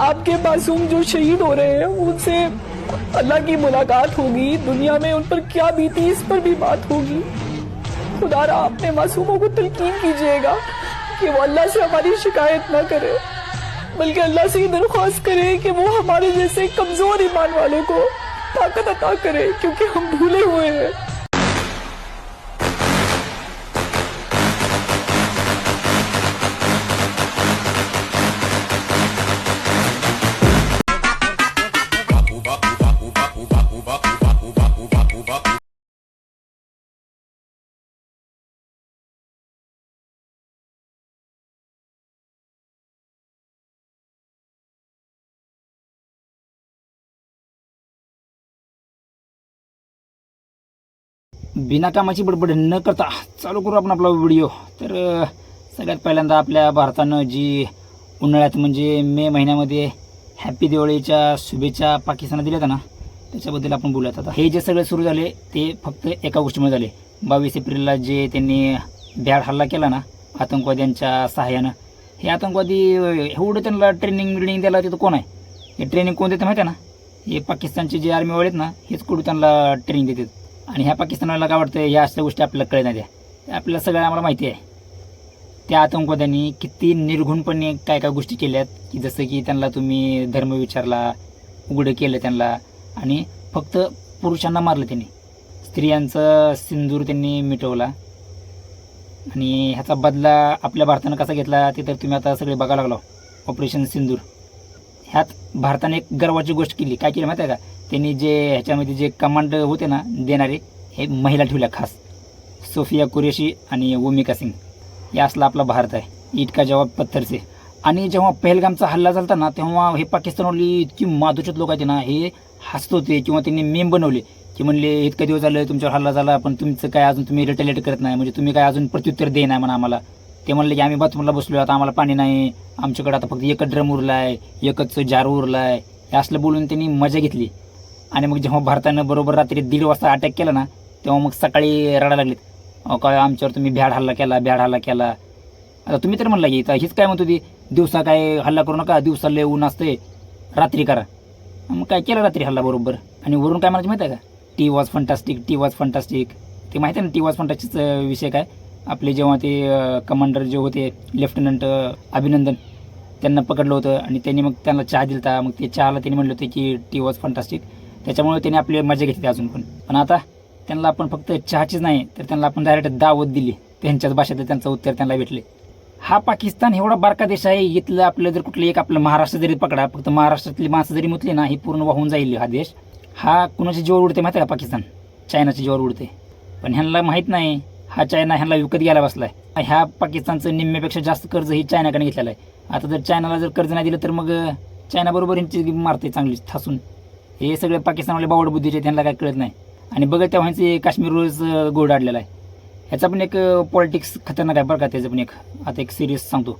आपके मासूम जो शहीद हो रहे हैं, उनसे अल्लाह की मुलाकात होगी। दुनिया में उन पर क्या बीती, इस पर भी बात होगी। खुदारा अपने मासूमों को तलकीन कीजिएगा कि वो अल्लाह से हमारी शिकायत ना करे, बल्कि अल्लाह से ये दरख्वास्त करे कि वो हमारे जैसे कमज़ोर ईमान वालों को ताकत अता करे, क्योंकि हम भूले हुए हैं। बिना कामाची बडबड न करता चालू करू आपण आपला व्हिडिओ. तर सगळ्यात पहिल्यांदा आपल्या भारतानं जी उन्हाळ्यात म्हणजे मे महिन्यामध्ये हॅपी दिवाळीच्या शुभेच्छा पाकिस्तानला दिल्यात ना त्याच्याबद्दल आपण बोलूयात आता. हे जे सगळे सुरू झाले ते फक्त एका गोष्टीमुळे झाले. बावीस एप्रिलला जे त्यांनी भ्याड हल्ला केला ना आतंकवाद्यांच्या सहाय्यानं हे आतंकवादी एवढं त्यांना ट्रेनिंग बिल्डिंग द्यायला तिथं कोण आहे? हे ट्रेनिंग कोण देतं माहिती आहे ना? हे पाकिस्तानचे जे आर्मीवाले आहेत ना हेच कुठे त्यांना ट्रेनिंग देतात? आणि ह्या पाकिस्तानला काय वाटतं ह्या अशा गोष्टी आपल्याला कळत नाही हे आपल्याला सगळं आम्हाला माहिती आहे. त्या आतंकवाद्यांनी किती निर्घुणपणे काय काय गोष्टी केल्यात की जसं की त्यांना तुम्ही धर्म विचारला उघडं केलं त्यांना आणि फक्त पुरुषांना मारलं त्यांनी. स्त्रियांचं सिंदूर त्यांनी मिटवला. आणि ह्याचा बदला आपल्या भारतानं कसा घेतला ते तर तुम्ही आता सगळे बघायला लागलो. ऑपरेशन सिंदूर. ह्यात भारताने एक गर्वाची गोष्ट केली. काय केली माहिती आहे का? त्यांनी जे ह्याच्यामध्ये जे कमांड होते ना देणारे हे महिला ठेवल्या खास. सोफिया कुरेशी आणि ओमिका सिंग. या असला आपला भारत आहे. इटका जवाब पत्थरचे. आणि जेव्हा पहलगामचा हल्ला झाला ना तेव्हा हे पाकिस्तानवाली इतकी माधुचत लोक आहेत ना हे हसत होते किंवा त्यांनी मेम बनवले. की म्हणले इतका दिवस झालं तुमच्यावर हल्ला झाला पण तुमचं काय अजून तुम्ही रिटेलेट करत नाही. म्हणजे तुम्ही काय अजून प्रत्युत्तर दे नाही म्हणा आम्हाला. ते म्हणले की आम्ही बाथरूमला बसलो आता आम्हाला पाणी नाही. आमच्याकडे आता फक्त एकच ड्रम उरला आहे एकच जार उरला आहे हे असलं बोलून त्यांनी मजा घेतली. आणि मग जेव्हा भारतानं बरोबर रात्री दीड वाजता अटॅक केला ना तेव्हा मग सकाळी रडायला लागलेत. अहो काय आमच्यावर तुम्ही भ्याड हल्ला केला भ्याड हल्ला केला. आता तुम्ही तर म्हणला की हीच काय म्हणतो ती दिवसा काय हल्ला करू नका दिवसा लय ऊन असते रात्री करा. मग काय केलं रात्री हल्ला बरोबर? आणि वरून काय म्हणायचं माहिती आहे का? It was fantastic it was fantastic ते माहिती आहे ना टी वॉज फंटास्टिकचा विषय काय? आपले जेव्हा ते कमांडर जे होते लेफ्टनंट अभिनंदन त्यांना पकडलं होतं आणि त्यांनी मग त्यांना चहा दिलता. मग ते चहाला त्यांनी म्हणलं होतं की टी वॉज फंटास्टिक त्याच्यामुळे त्यांनी आपली मजा घेतली अजून पण. पण आता त्यांना आपण फक्त चहाचीच नाही तर त्यांना आपण डायरेक्ट दावत दिली. त्यांच्याच भाषेत त्यांचं उत्तर त्यांना भेटले. हा पाकिस्तान एवढा बारका देश आहे इथलं आपलं जर कुठलं एक आपलं महाराष्ट्र जरी पकडा फक्त महाराष्ट्रातली माणसं जरी मुतली ना ही पूर्ण वाहून जाईल हा देश. हा कुणाच्या जीवावर उडते माहिती आहे का पाकिस्तान? चायनाच्या जीवावर उडते. पण ह्यांना माहीत नाही हा चायना ह्यांना विकत घ्यायला बसलाय. ह्या पाकिस्तानचं निम्म्यापेक्षा जास्त कर्ज ही चायनाकडे घेतलेलं आहे. आता जर चायनाला जर कर्ज नाही दिलं तर मग चायना बरोबर यांची मारते चांगली ठासून हे सगळे पाकिस्तानवाले बावड बुद्धीचे त्यांना काय कळत नाही. आणि बघत तेव्हा ह्यांचे काश्मीर रोज गोड आडलेला आहे. ह्याचा पण एक पॉलिटिक्स खतरनाक आहे बरं का त्याचं पण एक. आता एक सिरियस सांगतो.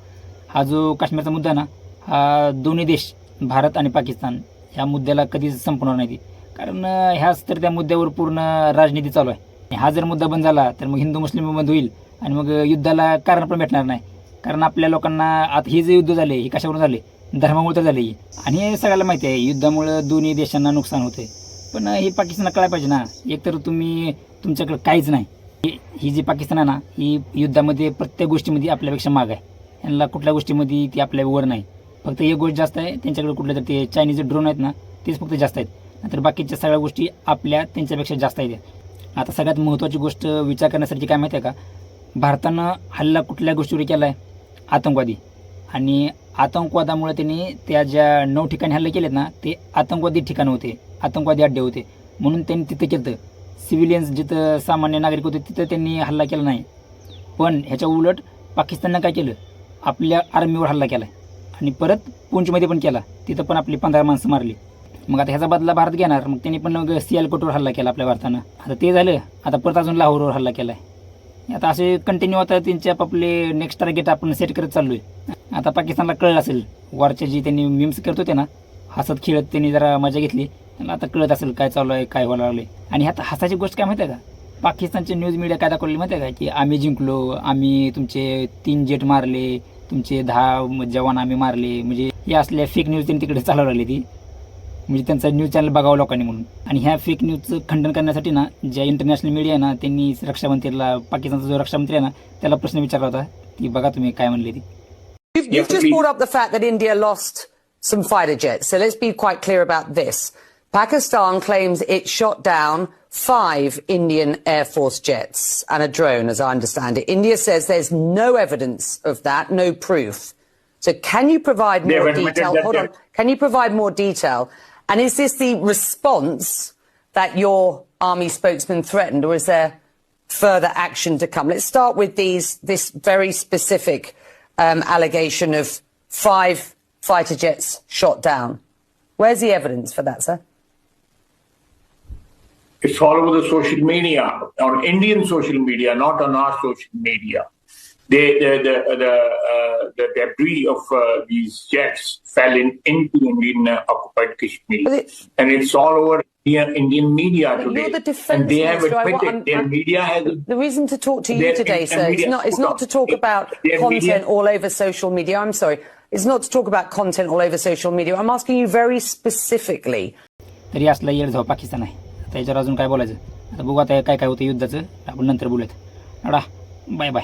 हा जो काश्मीरचा मुद्दा ना हा दोन्ही देश भारत आणि पाकिस्तान ह्या मुद्द्याला कधीच संपणार नाही कारण ह्याच तर त्या मुद्द्यावर पूर्ण राजनीती चालू आहे. हा जर मुद्दा बंद झाला तर मग हिंदू मुस्लिम बंद होईल आणि मग युद्धाला कारण पण भेटणार नाही. कारण आपल्या लोकांना आता हे जे युद्ध झाले हे कशावरून झाले? धर्मामुळे झाली. आणि हे सगळ्याला माहिती आहे युद्धामुळं दोन्ही देशांना नुकसान होते पण हे पाकिस्तानला कळायला पाहिजे ना. एकतर तुम्ही तुमच्याकडे काहीच नाही. ही- ही जी पाकिस्तान आहे ना ही युद्धामध्ये प्रत्येक गोष्टीमध्ये आपल्यापेक्षा माग आहे. यांना कुठल्या गोष्टीमध्ये ती आपल्या वर नाही. फक्त एक गोष्ट जास्त आहे त्यांच्याकडे कुठल्या तर ते चायनीज ड्रोन आहेत ना तेच फक्त जास्त आहेत. नंतर बाकीच्या सगळ्या गोष्टी आपल्या त्यांच्यापेक्षा जास्त आहेत. आता सगळ्यात महत्त्वाची गोष्ट विचार करण्यासाठी काय माहिती आहे का? भारतानं हल्ला कुठल्या गोष्टीवर केला आहे आतंकवादी. आणि आतंकवादामुळे त्यांनी त्या ज्या नऊ ठिकाणी हल्ले केलेत ना ते आतंकवादी ठिकाणं होते आतंकवादी अड्डे होते. म्हणून त्यांनी तिथे केलं सिव्हिलियन्स जिथं सामान्य नागरिक होते तिथं त्यांनी हल्ला केला नाही. पण ह्याच्या उलट पाकिस्ताननं काय केलं? आपल्या आर्मीवर हल्ला केला. आणि परत पूंचमध्ये पण केला. तिथं पण आपली पंधरा माणसं मारली. मग आता ह्याचा बदला भारत घेणार. मग त्यांनी पण मग सियालकोटवर हल्ला केला आपल्या भारतानं. आता ते झालं. आता परत अजून लाहोरवर हल्ला केला आहे आता असे कंटिन्यू आता त्यांचे आपापले नेक्स्ट टार्गेट आपण सेट करत चाललो आहे आता पाकिस्तानला कळलं असेल वरच्या जी त्यांनी मिम्स करत होते ना हसत खेळत त्यांनी जरा मजा घेतली. त्यांना आता कळत असेल काय चालू आहे काय व्हायला लागले आणि आता हसायची गोष्ट काय माहिती आहे का? पाकिस्तानचे न्यूज मीडिया काय दाखवले माहिती आहे का? की आम्ही जिंकलो आम्ही तुमचे तीन जेट मारले तुमचे दहा जवान आम्ही मारले. म्हणजे हे असल्या फेक न्यूज त्यांनी तिकडे चालवली ती. म्हणजे त्यांचा न्यूज चॅनल बघावं लोकांनी म्हणून आणि ह्या फेक न्यूजचं खंडन करण्यासाठी ना ज्या इंटरनॅशनल मीडिया आहे ना त्यांनी रक्षामंत्रीला पाकिस्तानचा जो रक्षामंत्री आहे ना त्याला प्रश्न विचारला होता ती बघा तुम्ही काय म्हणले ती You've, you've just brought up the fact that India lost some fighter jets. So let's be quite clear about this. Pakistan claims it shot down five Indian Air Force jets and a drone, as I understand it. India says there's no evidence of that, no proof. So can you provide They more have admitted detail? that Hold on. they're- Can you provide more detail? and is this the response that your army spokesman threatened, or is there further action to come? Let's start with these this very specific um, allegation of five fighter jets shot down. Where's the evidence for that, sir? It's all over the social media, on Indian social media, not on our social media They, the the the, uh, the debris of uh, these jets fell in into Indian uh, occupied Kashmir, But it- and it's all over Indian, Indian media But today. you're the defense and they have minister. I wa- admitted I'm- their I'm- media has. The reason to talk to you Their- today, and sir, is media- not, is not to talk Their- about their content media- all over social media. I'm sorry. It's not to talk about content all over social media. I'm asking you very specifically. तरी असला येड जाऊ पाकिस्तान आहे आता याच्यावर अजून काय बोलायचं आता बघू आता काय काय होतं युद्धाचं आपण नंतर बोलूयात एवढा बाय बाय